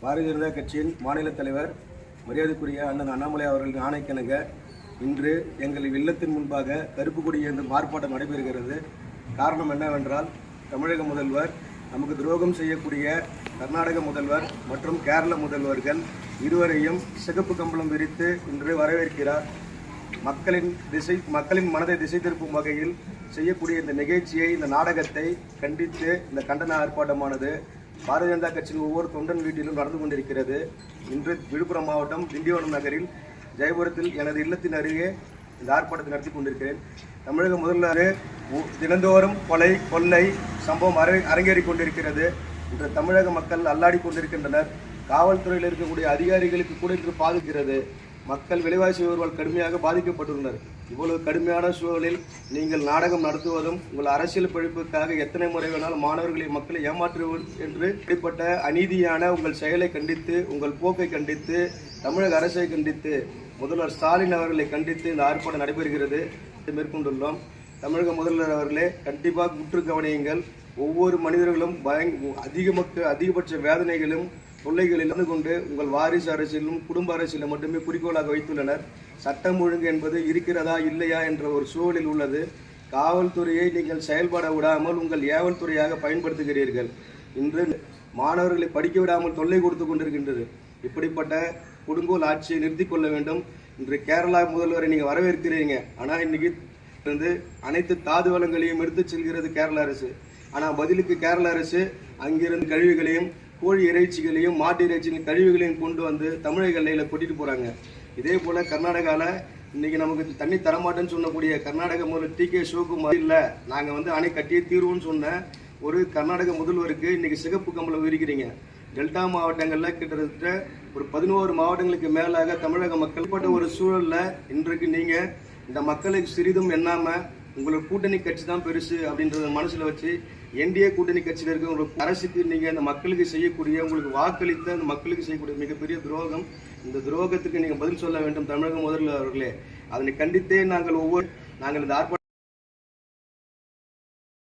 பாரதிய ஜனதா கட்சியின் மாநில தலைவர் மரியாதைக்குரிய அண்ணன் அண்ணாமலை அவர்களின் ஆணைக்கிணங்க இன்று எங்கள் இல்லத்தின் முன்பாக கருப்பு கொடி ஏந்தும் ஆர்ப்பாட்டம் நடைபெறுகிறது. காரணம் என்னவென்றால் தமிழக முதல்வர் நமக்கு துரோகம் செய்யக்கூடிய கர்நாடக முதல்வர் மற்றும் கேரள முதல்வர்கள் இருவரையும் சிகப்பு கம்பளம் விரித்து இன்று வரவேற்கிறார். மக்களின் திசை மக்களின் மனதை திசை திருப்பும் வகையில் செய்யக்கூடிய இந்த நிகழ்ச்சியை இந்த நாடகத்தை கண்டித்து இந்த கண்டன ஆர்ப்பாட்டமானது பாரதிய ஜனதா கட்சியின் ஒவ்வொரு தொண்டன் வீட்டிலும் நடந்து கொண்டிருக்கிறது. இன்று விழுப்புரம் மாவட்டம் திண்டிவனம் நகரில் ஜெயபுரத்தில் எனது இல்லத்தின் அருகே இந்த ஆர்ப்பாட்டத்தை நடத்தி கொண்டிருக்கிறேன். தமிழக முதல்வர் தினந்தோறும் கொலை கொள்ளை சம்பவம் அரை அரங்கேறி கொண்டிருக்கிறது. இன்று தமிழக மக்கள் அல்லாடி கொண்டிருக்கின்றனர். காவல்துறையில் இருக்கக்கூடிய அதிகாரிகளுக்கு கூட இன்று பாதிக்கிறது. மக்கள் விலைவாசி உயர்வால் கடுமையாக பாதிக்கப்பட்டுள்ளனர் இவ்வளவு கடுமையான சூழலில் நீங்கள் நாடகம் நடத்துவதும் உங்கள் அரசியல் பிழைப்புக்காக எத்தனை முறை வேணாலும் மாணவர்களை மக்களை ஏமாற்றுவது என்று இப்படிப்பட்ட அநீதியான உங்கள் செயலை கண்டித்து உங்கள் போக்கை கண்டித்து தமிழக அரசை கண்டித்து முதல்வர் ஸ்டாலின் அவர்களை கண்டித்து இந்த ஆர்ப்பாட்டம் நடைபெறுகிறது. மேற்கொண்டுள்ளோம். தமிழக முதல்வர் அவர்களே கண்டிப்பாக முற்று கவனியுங்கள் ஒவ்வொரு மனிதர்களும் பயங் அதிக மக்கள் அதிகபட்ச வேதனைகளும் தொல்லைகளில் இருந்து கொண்டு உங்கள் வாரிசு அரசியலும் குடும்ப அரசியலும் மட்டுமே குறிக்கோளாக வைத்துள்ளனர். சட்டம் ஒழுங்கு என்பது இருக்கிறதா இல்லையா என்ற ஒரு சூழலில் உள்ளது. காவல்துறையை நீங்கள் செயல்பட விடாமல் உங்கள் ஏவல் துறையாக பயன்படுத்துகிறீர்கள். இன்று மாணவர்களை படிக்க விடாமல் தொல்லை கொடுத்து கொண்டிருக்கின்றது. இப்படிப்பட்ட கொடுங்கோல் ஆட்சியை நிறுத்தி கொள்ள வேண்டும். இன்று கேரளா முதல்வரை நீங்கள் வரவேற்கிறீங்க. ஆனால் இன்னைக்கு வந்து அனைத்து தாது வளங்களையும் எடுத்துச் செல்கிறது கேரள அரசு. ஆனால் பதிலுக்கு கேரள அரசு அங்கிருந்து கழிவுகளையும் கோழி இறைச்சிகளையும் மாட்டு இறைச்சிகளின் கழிவுகளையும் கொண்டு வந்து தமிழக எல்லையில் கொட்டிட்டு போகிறாங்க இதே போல் கர்நாடகாவில் இன்றைக்கி நமக்கு தண்ணி தரமாட்டேன்னு சொல்லக்கூடிய கர்நாடக முதல்வர் டி கே சிவகுமார் இல்லை நாங்கள் வந்து அணை கட்டியே தீர்வோம்னு சொன்ன ஒரு கர்நாடக முதல்வருக்கு இன்றைக்கி சிகப்பு கம்பளம் விரிக்கிறீங்க டெல்டா மாவட்டங்களில் கிட்டத்தட்ட ஒரு பதினோரு மாவட்டங்களுக்கு மேலாக தமிழக மக்கள் பட்ட ஒரு சூழலில் இன்றைக்கு நீங்கள் இந்த மக்களுக்கு சிறிதும் எண்ணாமல் உங்களோட கூட்டணி கட்சி தான் பெருசு அப்படின்றத மனசுல வச்சு என்டிஏ கூட்டணி கட்சியில் இருக்க உங்களுக்கு அரசுக்கு நீங்கள் அந்த மக்களுக்கு செய்யக்கூடிய உங்களுக்கு வாக்களித்த அந்த மக்களுக்கு செய்யக்கூடிய மிகப்பெரிய துரோகம். இந்த துரோகத்துக்கு நீங்க பதில் சொல்ல வேண்டும் தமிழக முதல்வர் அவர்களே அதனை கண்டித்தே நாங்கள் ஒவ்வொரு நாங்கள் இந்த ஆர்ப்பாட்டம்